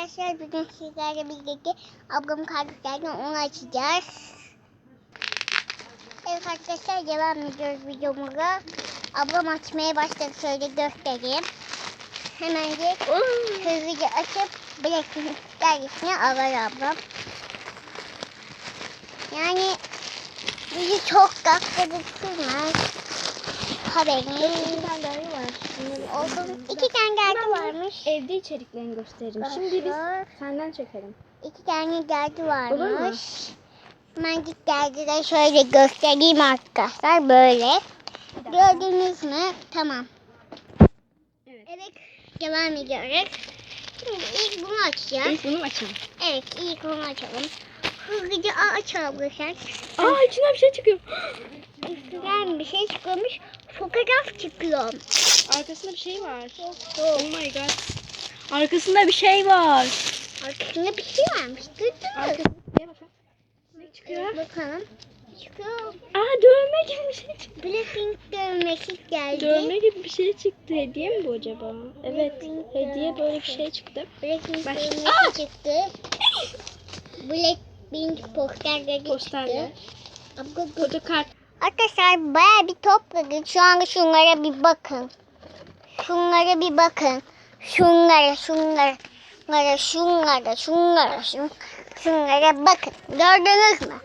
Arkadaşlar bugün sizlerle birlikte ablamın kardeşlerden onu açacağız. Evet arkadaşlar devam ediyoruz videomuza. Ablam açmaya başladı şöyle göstereyim. Hemen de hızlıca açıp Blackpink dergisini alır ablam. Yani bizi çok dakika bitirmez. Haberiniz İki tane dergi var. Olsun. İki tane dergi varmış. Evde içeriklerini gösterelim. Şimdi biz senden çekelim. iki tane dergi Olur mu? varmış. Ben git dergileri şöyle göstereyim arkadaşlar. Böyle. Gördünüz mü? Tamam. Evet. Evet. Devam ediyoruz. Şimdi ilk bunu açacağız. İlk bunu açalım. Evet ilk bunu açalım. Hızlıca açalım sen. Aa içinden bir şey çıkıyor. Üstünden bir şey çıkıyormuş. Fotoğraf çıkıyor. Arkasında bir şey var. Oh my god. Arkasında bir şey var. Arkasında bir şey varmış. Dur dur. Arkasında bir bakın. Ne çıkıyor? Bakalım. Çıkıyor. Aa dövme gibi bir şey çıktı. Blackpink dövmesi geldi. Dövme gibi bir şey çıktı. Hediye mi bu acaba? Evet. Blackpink Hediye böyle bir şey çıktı. Blackpink Baş- dövmesi Aa! çıktı. Blackpink posterleri Posterler. çıktı. Fotokart. Arkadaşlar baya bir topladık. Şu anda şunlara bir bakın. Şunlara bir bakın. Şunlara, şunlara, şunlara, şunlara, şunlara, şun- şunlara bakın. Gördünüz mü?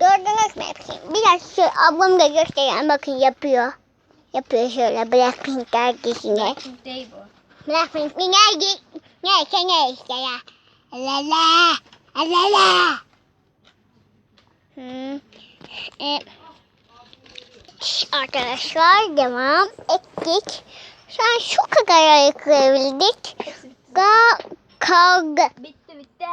Gördünüz mü hepsini? Biraz şu ablam da göstereyim. Bakın yapıyor. Yapıyor şöyle Blackpink dergisine. Değil bu. Blackpink nerede? Neyse neyse ya. La la. La la. Hmm. E, arkadaşlar devam ettik. Şu an şu kadar ayıklayabildik. Ga kavga. Bitti bitti.